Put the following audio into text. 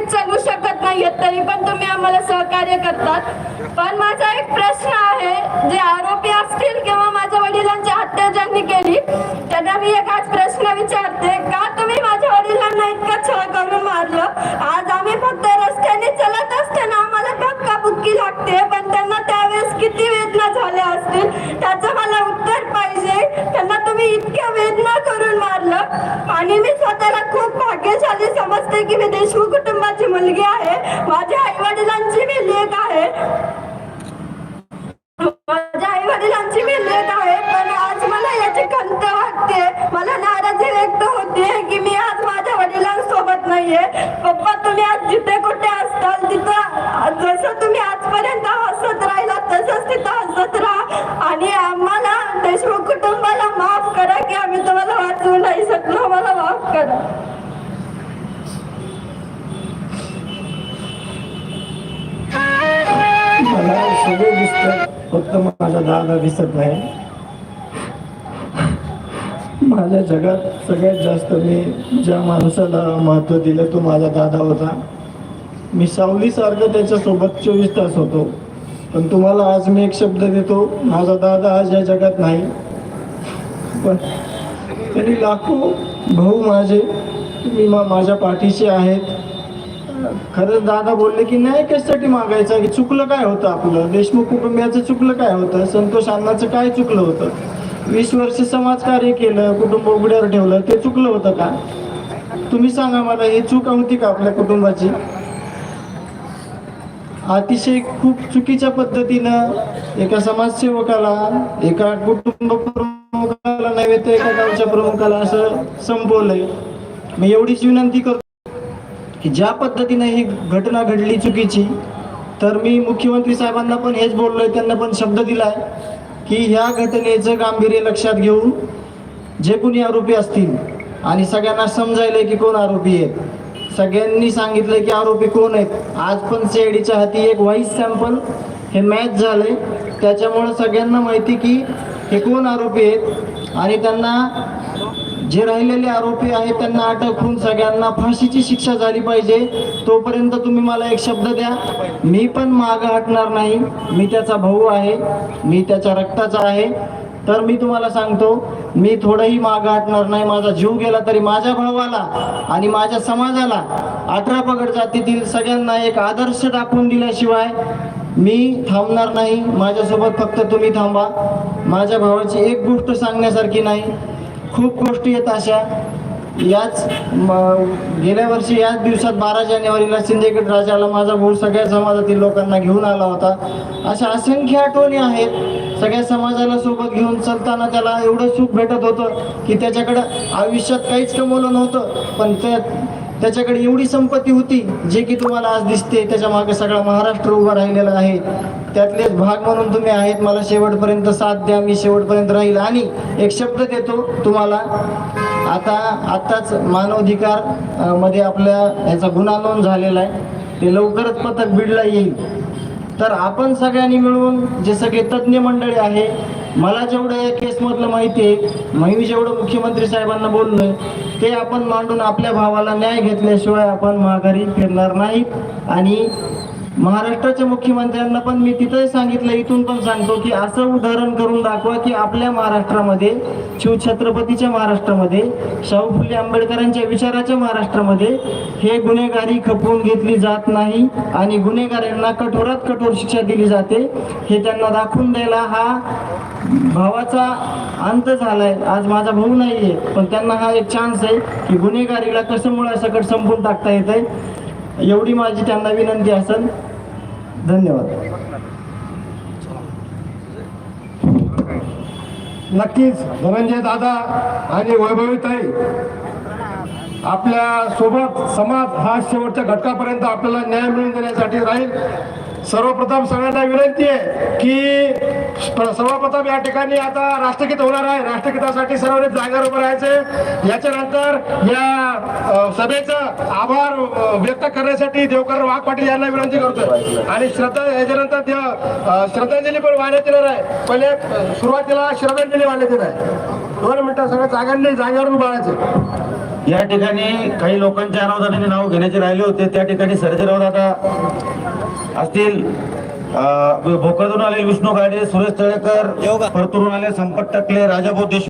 नीट चालू शकत नाहीयेत तरी पण तुम्ही आम्हाला सहकार्य करतात. पण माझा एक प्रश्न आहे जे आरोपी असतील किंवा माझ्या वडिलांची हत्या ज्यांनी केली त्यांना मी एक आज प्रश्न विचारते का तुम्ही माझ्या वडिलांना इतकं छळ करून मारलं? आज आम्ही फक्त रस्त्याने चलत असताना आम्हाला धक्काबुक्की लागते पण त्यांना त्यावेळेस किती वेदना झाल्या असतील त्याचं मला उत्तर पाहिजे. त्यांना तुम्ही इतक्या वेदना करून मारलं. आणि मी स्वतःला खूप भाग्यशाली समजते की मी देशमुख मुलगी आहे. माझ्या आई वडिलांची मी लेख आहे. माझ्या आई वडिलांची मी लेख आहे. पण आज मला याची खंत वाटते. मला नाराजी व्यक्त होते की मी आज माझ्या वडिलांसोबत नाहीये. पप्पा तुम्ही आज जिथे कुठे असताल तिथं जसं तुम्ही आजपर्यंत हसत राहिला तसंच तिथं हसत राहा. आणि आम्हाला देशमुख कुटुंबाला फक्त माझा दादा दिसत नाही. माझ्या जगात सगळ्यात जास्त मी ज्या माणसाला महत्त्व दिलं तो माझा दादा होता. मी सावलीसारखं त्याच्यासोबत चोवीस तास होतो. पण तुम्हाला आज मी एक शब्द देतो माझा दादा आज या जगात नाही. पण तरी लाखो भाऊ माझे तुम्ही मा माझ्या पाठीशी आहेत. खरंच दादा बोलले की नाही कशासाठी मागायचं? की चुकलं काय होतं आपलं? देशमुख कुटुंबियाचं चुकलं काय होतं? संतोष अण्णाचं काय चुकलं होतं? वीस वर्ष समाजकार्य केलं कुटुंब उघड्यावर ठेवलं ते चुकलं होतं का? तुम्ही सांगा मला ही चूक होती का आपल्या कुटुंबाची? अतिशय खूप चुकीच्या पद्धतीनं एका समाजसेवकाला एका कुटुंब प्रमुखाला नव्हे तर एका गावच्या प्रमुखाला असं संपवलंय. मी एवढीच विनंती करतो. की ज्या पद्धतीने ही घटना घडली चुकीची तर मी मुख्यमंत्री साहेबांना पण हेच बोललोय त्यांना पण शब्द दिलाय की ह्या घटनेचं गांभीर्य लक्षात घेऊन जे कोणी आरोपी असतील आणि सगळ्यांना समजायलंय की कोण आरोपी आहेत. सगळ्यांनी सांगितलंय की आरोपी कोण आहेत. आज पण सीआयडीच्या हाती एक व्हाईस सॅम्पल हे मॅच झालंय. त्याच्यामुळं सगळ्यांना माहिती की हे कोण आरोपी आहेत आणि त्यांना जे राहिलेले आरोपी आहेत त्यांना अटक होऊन सगळ्यांना फाशीची शिक्षा झाली पाहिजे. तोपर्यंत तुम्ही मला एक शब्द द्या. मी पण मागं हटणार नाही. मी त्याचा भाऊ आहे. मी त्याच्या रक्ताचा आहे. तर मी तुम्हाला सांगतो मी थोडंही मागं हटणार नाही. माझा जीव गेला तरी माझ्या भावाला आणि माझ्या समाजाला अठरा पगड जातीतील सगळ्यांना एक आदर्श दाखवून दिल्याशिवाय मी थांबणार नाही. माझ्यासोबत फक्त तुम्ही थांबा. माझ्या भावाची एक गोष्ट सांगण्यासारखी नाही. खूप गोष्टी आहेत अशा. याच गेल्या वर्षी याच दिवसात बारा जानेवारीला सिंदखेड राजाला माझा भाऊ सगळ्या समाजातील लोकांना घेऊन आला होता. अशा असंख्य आठवणी आहेत. सगळ्या समाजाला सोबत घेऊन चलताना त्याला एवढं सुख भेटत होतं की त्याच्याकडं आयुष्यात काहीच कमवलं नव्हतं. पण त्या त्याच्याकडे एवढी संपत्ती होती जे की तुम्हाला आज दिसते त्याच्यामागे सगळा महाराष्ट्र उभा राहिलेला आहे. त्यातलेच भाग म्हणून तुम्ही आहेत मला शेवटपर्यंत साथ द्या मी शेवटपर्यंत राहील. आणि एक शब्द देतो तुम्हाला आता आत्ताच मानवाधिकारमध्ये आपल्या ह्याचा गुन्हा नोंद झालेला आहे. ते लवकरच पथक बीडला येईल. तर आपण सगळ्यांनी मिळून जे सगळे तज्ज्ञ मंडळी आहे मला जेवढं या केसमधलं माहिती आहे मी जेवढं मुख्यमंत्री साहेबांना बोललोय ते आपण मांडून आपल्या भावाला न्याय घेतल्याशिवाय आपण माघारी फिरणार नाहीत आणि महाराष्ट्राच्या मुख्यमंत्र्यांना पण मी तिथंही सांगितलं इथून पण सांगतो की असं उदाहरण करून दाखवा की आपल्या महाराष्ट्रामध्ये शिवछत्रपतीच्या महाराष्ट्रामध्ये शाहू फुले आंबेडकरांच्या विचाराच्या महाराष्ट्रामध्ये हे गुन्हेगारी खपवून घेतली जात नाही आणि गुन्हेगारांना कठोरात कठोर शिक्षा दिली जाते हे त्यांना दाखवून द्यायला हा भावाचा अंत झालाय. आज माझा भाऊ नाहीये पण त्यांना हा एक चान्स आहे की गुन्हेगारीला कसं मुळासकट संपून टाकता येत एवढी माझी त्यांना विनंती असेल धन्यवाद. नक्कीच धनंजय दादा आणि वैभवीताई आपल्यासोबत समाज हा शेवटच्या घटकापर्यंत आपल्याला न्याय मिळवून देण्यासाठी राहील. सर्वप्रथम सगळ्यांना विनंती आहे की सर्वप्रथम या ठिकाणी आता राष्ट्रगीत होणार आहे. राष्ट्रगीतासाठी सर्वांनी जागेवर उभं राहायचे. याच्यानंतर या सभेचं आभार व्यक्त करण्यासाठी देवकर वाघ पाटील यांना विनंती करतोय. आणि श्रद्धा याच्यानंतर श्रद्धांजली पण वाहण्यात येणार आहे. पहिले सुरुवातीला श्रद्धांजली वाहण्यात येणार आहे. दोन मिनिटं सगळ्या जागांनी जागेवर उभं राहायचं. या ठिकाणी काही लोकांच्या अनावधानाने नाव घेण्याचे राहिले होते. त्या ठिकाणी सर्जेराव दादा असतील. भोकरदून आले विष्णू गाडे सुरेश तळेकर परतूरून आले संपत टकले राजाभाऊ देशमुख